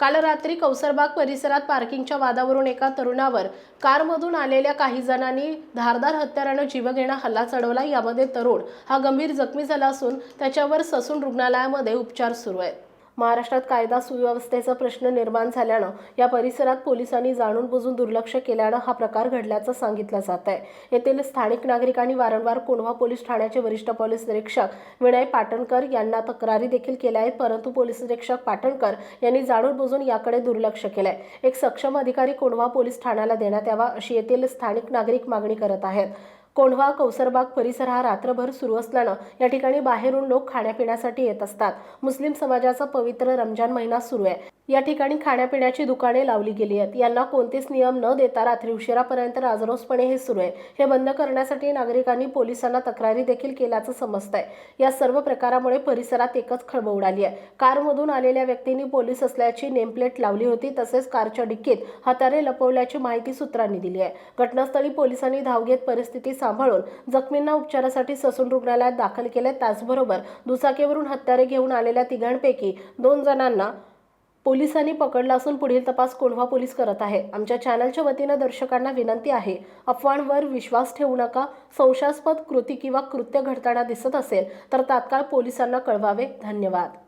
काल रात्री कौसरबाग परिसरात पार्किंगच्या वादावरून एका तरुणावर कारमधून आलेल्या काही जणांनी धारदार हत्यारानं जीवघेणा हल्ला चढवला. यामध्ये तरुण हा गंभीर जखमी झाला असून त्याच्यावर ससून रुग्णालयामध्ये उपचार सुरू आहेत. महाराष्ट्रात कायदा सुव्यवस्थेचा प्रश्न निर्माण झाल्यानं या परिसरात पोलिसांनी जाणून बुजून दुर्लक्ष केल्यानं हा प्रकार घडल्याचं सांगितलं जात आहे. येथील स्थानिक नागरिकांनी वारंवार कोंढवा पोलीस ठाण्याचे वरिष्ठ पोलीस निरीक्षक विनय पाटणकर यांना तक्रारी देखील केल्या आहेत परंतु पोलीस निरीक्षक पाटणकर यांनी जाणून बुजून याकडे दुर्लक्ष केलंय. एक सक्षम अधिकारी कोंढवा पोलीस ठाण्याला देण्यात यावा अशी येथील स्थानिक नागरिक मागणी करत आहेत. कोंढवा कौसरबाग परिसर हा रात्रभर सुरू असल्यानं या ठिकाणी बाहेरून लोक खाण्यापिण्यासाठी येत असतात. मुस्लिम समाजाचा पवित्र रमजान महिना सुरू आहे. या ठिकाणी खाण्यापिण्याची दुकाने लावली गेली आहेत. यांना कोणतेच नियम न देता रात्री उशिरापर्यंत राजरोसपणे हे सुरू आहे. हे बंद करण्यासाठी नागरिकांनी पोलिसांना तक्रारी देखील केल्याचं समजतंय. या सर्व प्रकारामुळे परिसरात एकच खळबळ उडाली आहे. कारमधून आलेल्या व्यक्तींनी पोलीस असल्याची नेमप्लेट लावली होती तसेच कारच्या डिक्कीत हाताने लपवल्याची माहिती सूत्रांनी दिली आहे. घटनास्थळी पोलिसांनी धाव घेत परिस्थिती सांभाळून जखमींना उपचारासाठी ससून रुग्णालयात दाखल केले. त्याचबरोबर दुचाकीवरून हत्यारे घेऊन आलेल्या तिघांपैकी दोन जणांना पोलिसांनी पकडला असून पुढील तपास कोंढवा पोलीस करत आहे. आमच्या चॅनलच्या वतीनं दर्शकांना विनंती आहे अफवांवर विश्वास ठेवू नका. संशयास्पद कृती किंवा कृत्य घडताना दिसत असेल तर तात्काळ पोलिसांना कळवावे. धन्यवाद.